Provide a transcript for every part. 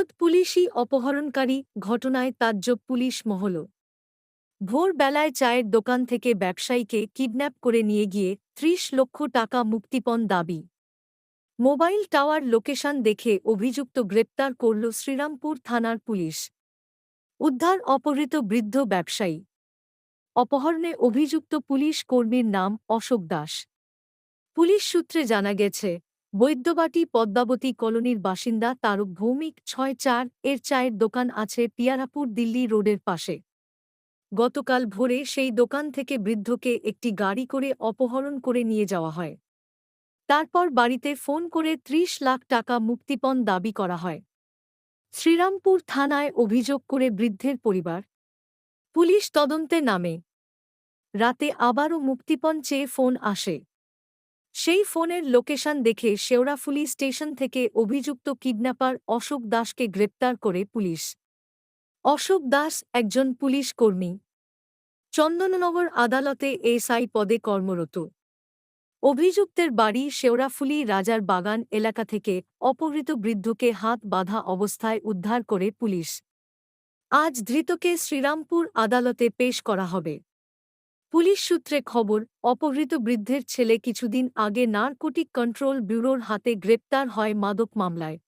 খোদ পুলিশই অপহরণকারী ঘটনায় তাজ্জব পুলিশ মহল ভোরবেলায় চায়ের দোকান থেকে ব্যবসায়ীকে কিডন্যাপ করে নিয়ে গিয়ে ত্রিশ লক্ষ টাকা মুক্তিপণ দাবি। মোবাইল টাওয়ার লোকেশন দেখে অভিযুক্ত গ্রেপ্তার করল শ্রীরামপুর থানার পুলিশ। উদ্ধার অপহৃত বৃদ্ধ ব্যবসায়ী। অপহরণে অভিযুক্ত পুলিশ কর্মীর নাম অশোক দাস। পুলিশ সূত্রে জানা গেছে বৈদ্যবাটি পদ্মাবতী কলোনির বাসিন্দা তারক ভৌমিক ছয় চার এর চায়ের দোকান আছে পিয়ারাপুর দিল্লি রোডের পাশে। গতকাল ভোরে সেই দোকান থেকে বৃদ্ধকে একটি গাড়ি করে অপহরণ করে নিয়ে যাওয়া হয়। তারপর বাড়িতে ফোন করে ত্রিশ লাখ টাকা মুক্তিপণ দাবি করা হয়। শ্রীরামপুর থানায় অভিযোগ করে বৃদ্ধের পরিবার। পুলিশ তদন্তে নামে। রাতে আবারও মুক্তিপণ চেয়ে ফোন আসে। সেই ফোনের লোকেশন দেখে শেওড়াফুলি স্টেশন থেকে অভিযুক্ত কিডন্যাপার অশোক দাসকে গ্রেপ্তার করে পুলিশ। অশোক দাস একজন পুলিশ কর্মী। চন্দননগর আদালতে এসআই পদে কর্মরত। অভিযুক্তের বাড়ি শেওড়াফুলি রাজার বাগান এলাকা থেকে অপহৃত বৃদ্ধকে হাত বাঁধা অবস্থায় উদ্ধার করে পুলিশ। আজ ধৃতকে শ্রীরামপুর আদালতে পেশ করা হবে। পুলিশ সূত্রে খবর, অপহৃত বৃদ্ধের ছেলে কিছুদিন আগে নারকোটিক কন্ট্রোল ব্যুরোর হাতে গ্রেপ্তার হয় মাদক মামলায়।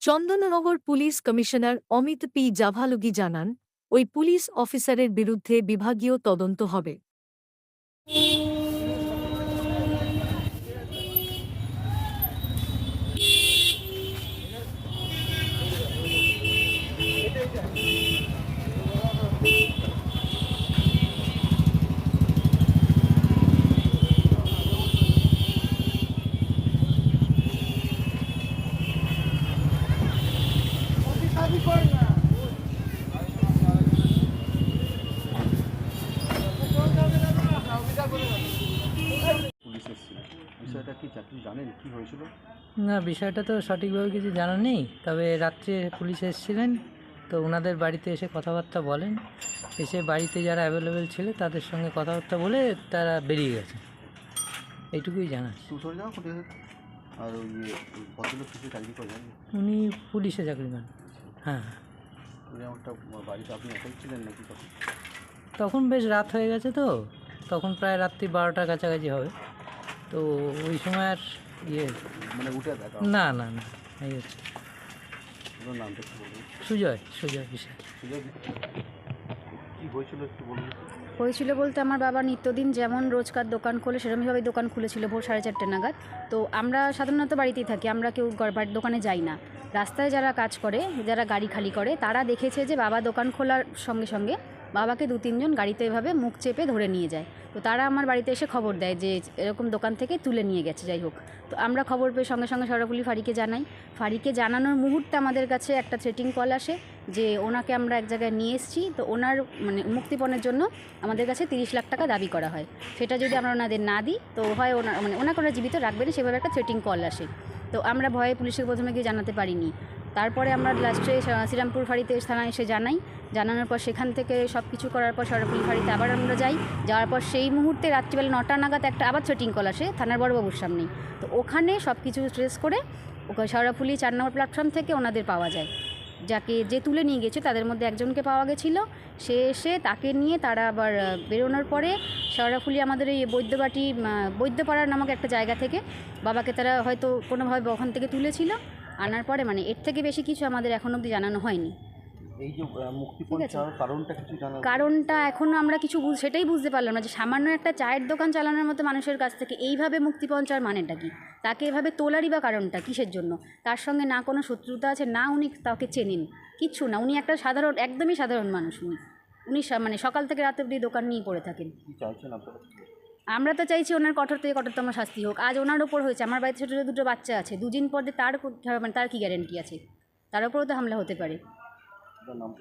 Chandannagar police commissioner Amit P. Javalgi জানান, ওই পুলিশ অফিসারের বিরুদ্ধে বিভাগীয় তদন্ত হবে। জানেন কি হয়েছিল? না বিষয়টা তো সঠিকভাবে কিছু জানা নেই। তবে রাত্রে পুলিশ এসেছিলেন তো ওনাদের বাড়িতে এসে কথাবার্তা বলেন। এসে বাড়িতে যারা অ্যাভেলেবেল ছিল তাদের সঙ্গে কথাবার্তা বলে তারা বেরিয়ে গেছে। এইটুকুই জানা আছে। যাও কোথায়? আর ওই ভদ্রলোক কিছু চাকরি করে উনি পুলিশে চাকরি পান হ্যাঁ। উনি একটা বাড়িতে আপনি একাই ছিলেন নাকি তখন? তখন বেশ রাত হয়ে গেছে তো। তখন প্রায় রাত্রি বারোটার কাছাকাছি হবে। তো ওই সময় আর ইয়ে মানে উঠে না না না এই হচ্ছে সুজয় সুজয় বিশাল। হয়েছিল একটু বলুন হয়েছিল বলতে আমার বাবা নিত্যদিন যেমন রোজকার দোকান খোলে সেরকমভাবে দোকান খুলেছিল ভোর সাড়ে চারটে নাগাদ। তো আমরা সাধারণত বাড়িতেই থাকি আমরা কেউ ঘর- বাড়ির দোকানে যাই না। রাস্তায় যারা কাজ করে যারা গাড়ি খালি করে তারা দেখেছে যে বাবা দোকান খোলার সঙ্গে সঙ্গে বাবাকে দু তিনজন গাড়িতে এভাবে মুখ চেপে ধরে নিয়ে যায়। তো তারা আমার বাড়িতে এসে খবর দেয় যে এরকম দোকান থেকে তুলে নিয়ে গেছে, যাই হোক। তো আমরা খবর পেয়ে সঙ্গে সঙ্গে সরাপুলি ফাঁড়িকে জানাই। ফাঁড়িকে জানানোর মুহূর্তে আমাদের কাছে একটা থ্রেটিং কল আসে যে ওনাকে আমরা এক জায়গায় নিয়ে এসেছি। তো ওনার মানে মুক্তিপণের জন্য আমাদের কাছে তিরিশ লাখ টাকা দাবি করা হয়। সেটা যদি আমরা ওনাদের না দিই, তো হয় ওনার মানে ওনাকে ওরা জীবিত রাখবে না, সেভাবে একটা থ্রেটিং কল আসে। তো আমরা ভয়ে পুলিশকে প্রথমে গিয়ে জানাতে পারিনি। তারপরে আমরা লাস্টে শ্রীরামপুর ফাঁড়িতে থানায় এসে জানাই জানানোর পর সেখান থেকে সব কিছু করার পর সরাপুলি ফাঁড়িতে আবার আমরা যাই। যাওয়ার পর সেই মুহূর্তে রাত্রিবেলা নটা নাগাদ একটা আবার থ্রেটিং কল আসে থানার বড়বাবুর সামনেই তো ওখানে সব কিছু ট্রেস করে সরাপুলি চার নম্বর প্ল্যাটফর্ম থেকে ওনাদের পাওয়া যায়। যাকে যে তুলে নিয়ে গেছে তাদের মধ্যে একজনকে পাওয়া গেছিল। সে এসে তাকে নিয়ে তারা আবার বেরোনোর পরে শেওড়াফুলি আমাদের এই বৈদ্যবাটি বৈদ্যপাড়ার নামক একটা জায়গা থেকে বাবাকে তারা হয়তো কোনোভাবে ওখান থেকে তুলেছিল। আনার পরে মানে এর থেকে বেশি কিছু আমাদের এখন অবধি জানানো হয়নি। এই যে মুক্তিপণ চাওয়ার কারণটা কিছু জানা কারণটা এখনও আমরা কিছু সেটাই বুঝতে পারলাম না যে সামান্য একটা চায়ের দোকান চালানোর মতো মানুষের কাছ থেকে এইভাবে মুক্তিপণ চাওয়ার মানেটা কি? তাকে এভাবে তোলারই বা কারণটা কিসের জন্য? তার সঙ্গে না কোনো শত্রুতা আছে না উনি তাকে চেনেন কিচ্ছু না। উনি একটা সাধারণ একদমই সাধারণ মানুষ উনি। উনি মানে সকাল থেকে রাত অবধি দোকান নিয়ে পড়ে থাকেন। চাইছেন আপনারা? আমরা তো চাইছি ওনার কঠোর থেকে কঠোরতম শাস্তি হোক। আজ ওনার ওপর হয়েছে আমার বাড়িতে ছোটো ছোটো দুটো বাচ্চা আছে। দুদিন পর তার মানে তার কি গ্যারেন্টি আছে? তার উপরেও তো হামলা হতে পারে। আপনার নামটা